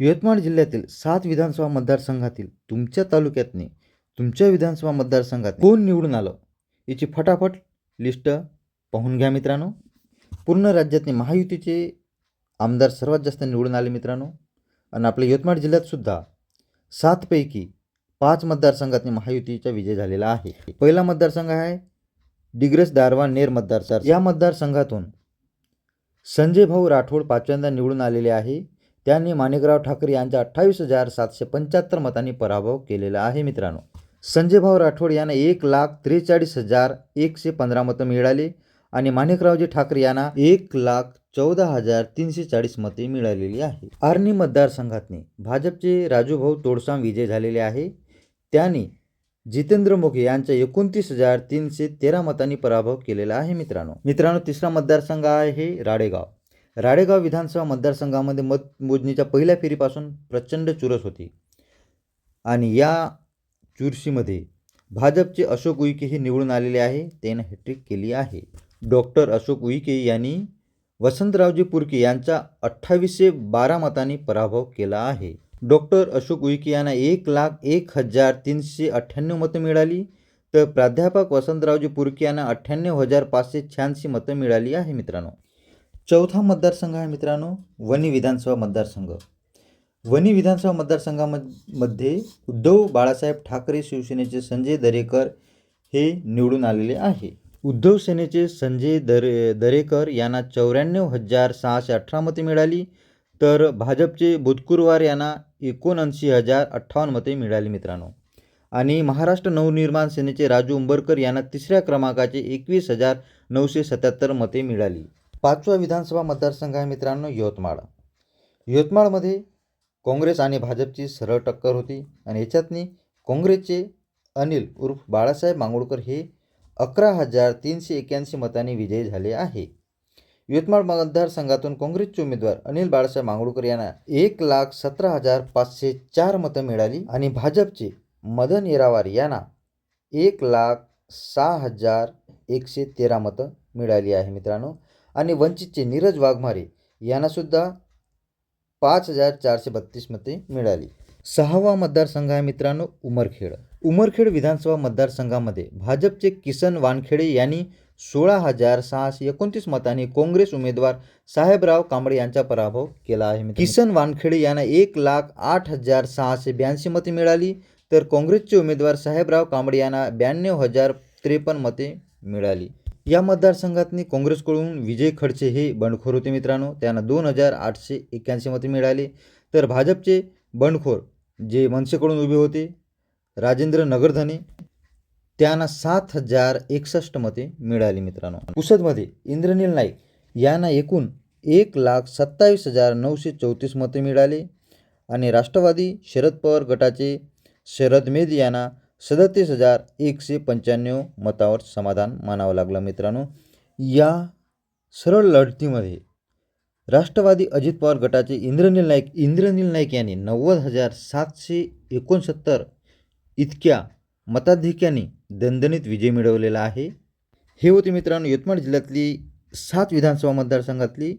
यवतमाळ जिल्ह्यातील सात विधानसभा मतदारसंघातील तुमच्या तालुक्यातने तुमच्या विधानसभा मतदारसंघात कोण निवडून आलं? याची फटाफट लिस्ट पाहून घ्या मित्रांनो. पूर्ण राज्यातने महायुतीचे आमदार सर्वात जास्त निवडून आले मित्रांनो. आणि आपल्या यवतमाळ जिल्ह्यातसुद्धा सातपैकी पाच मतदारसंघातने महायुतीचा विजय झालेला आहे. पहिला मतदारसंघ आहे डिग्रस दारवा नेर मतदारसंघ. या मतदारसंघातून संजय भाऊ राठोड पाचव्यांदा निवडून आलेले आहे. त्यांनी माणिकराव ठाकरे यांच्या अठ्ठावीस हजार सातशे पंच्याहत्तर मतांनी पराभव केलेला आहे मित्रांनो. संजय भाऊ राठोड यांना एक लाख त्रेचाळीस हजार एकशे पंधरा मतं मिळाली आणि माणिकरावजी ठाकरे यांना एक लाख चौदा हजार तीनशे चाळीस मते मिळालेली आहे. आर्णी मतदारसंघातने भाजपचे राजूभाऊ तोडसाम विजय झालेले आहे. त्यांनी जितेंद्र मोघे यांच्या एकोणतीस हजार तीनशे तेरा मतांनी पराभव केलेला आहे मित्रांनो. मित्रांनो तिसरा मतदारसंघ आहे राडेगाव. राडेगाव विधानसभा मतदारसंघामध्ये मतमोजणीच्या पहिल्या फेरीपासून प्रचंड चुरस होती. आणि या चुरशीमध्ये भाजपचे अशोक उईके हे निवडून आलेले आहे त्यानं हॅट्रिक केली आहे. डॉक्टर अशोक उईके यांनी वसंतरावजी पुरके यांचा अठ्ठावीसशे बारा मतांनी पराभव केला आहे. डॉक्टर अशोक उईके यांना एक लाख एक हजार तीनशे अठ्ठ्याण्णव मतं मिळाली तर प्राध्यापक वसंतरावजी पुरके यांना अठ्ठ्याण्णव हजार पाचशे शहाऐंशी मतं मिळाली आहे मित्रांनो. चौथा मतदारसंघ आहे मित्रांनो वणी विधानसभा मतदारसंघ. वणी विधानसभा मतदारसंघामध्ये उद्धव बाळासाहेब ठाकरे शिवसेनेचे संजय दरेकर हे निवडून आलेले आहे. उद्धव सेनेचे संजय दरे दरेकर यांना चौऱ्याण्णव हजार सहाशे अठरा मते मिळाली तर भाजपचे बुधकुरवार यांना एकोणऐंशी हजार अठ्ठावन्न मते मिळाली मित्रांनो. आणि महाराष्ट्र नवनिर्माण सेनेचे राजू उंबरकर यांना तिसऱ्या क्रमांकाचे एकवीस हजार नऊशे सत्याहत्तर मते मिळाली. पाचवा विधानसभा मतदारसंघ आहे मित्रांनो यवतमाळ. यवतमाळमध्ये काँग्रेस आणि भाजपची सरळ टक्कर होती आणि याच्यातनी काँग्रेसचे अनिल उर्फ बाळासाहेब मांगोळकर हे अकरा हजार तीनशे एक्याऐंशी मतांनी विजयी झाले आहे. यवतमाळ मतदारसंघातून काँग्रेसचे उमेदवार अनिल बाळासाहेब मांगोळकर यांना एक लाख सतरा हजार पाचशे चार मतं मिळाली आणि भाजपचे मदन येरावार यांना एक लाख सहा हजार एकशे तेरा मतं मिळाली आहे मित्रांनो. आणि वंचितचे नीरज वाघमारे यांनासुद्धा पाच हजार चारशे बत्तीस मते मिळाली. सहावा मतदारसंघ आहे मित्रांनो उमरखेड. उमरखेड विधानसभा मतदारसंघामध्ये भाजपचे किसन वानखेडे यांनी सोळा हजार सहाशे एकोणतीस मतांनी काँग्रेस उमेदवार साहेबराव कांबळे यांचा पराभव केला आहे किसन वानखेडे यांना एक लाख आठ हजार सहाशे ब्याऐंशी मते मिळाली तर काँग्रेसचे उमेदवार साहेबराव कांबळे यांना ब्याण्णव हजार त्रेपन्न मते मिळाली. या मतदारसंघातनी काँग्रेसकडून विजय खडसे हे बंडखोर होते मित्रांनो. त्यांना दोन हजार आठशे एक्क्याऐंशी मते मिळाले. तर भाजपचे बंडखोर जे मनसेकडून उभे होते राजेंद्र नगरधने त्यांना सात हजार एकसष्ट मते मिळाली मित्रांनो. पुसदमध्ये इंद्रनील नाईक यांना एकूण एक लाख सत्तावीस हजार नऊशे चौतीस मते मिळाले. आणि राष्ट्रवादी शरद पवार गटाचे शरद मेद यांना सदतीस हजार एकशे पंच्याण्णव मतावर समाधान मानावं लागलं मित्रांनो. या सरळ लढतीमध्ये राष्ट्रवादी अजित पवार गटाचे इंद्रनील नाईक इंद्रनील नाईक यांनी नव्वद हजार सातशे एकोणसत्तर इतक्या मताधिक्याने दणदणीत विजय मिळवलेला आहे. हे होते मित्रांनो यवतमाळ जिल्ह्यातली सात विधानसभा मतदारसंघातली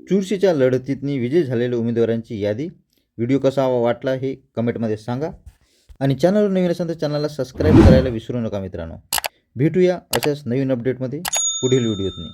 चुरशीच्या लढतीतनी विजय झालेल्या उमेदवारांची यादी. व्हिडिओ कसा वाटला हे कमेंटमध्ये सांगा. आणि चॅनलवर नवीन असेल तर चॅनलला सबस्क्राईब करायला विसरू नका मित्रांनो. भेटूया अशाच नवीन अपडेटमध्ये पुढील व्हिडिओतनी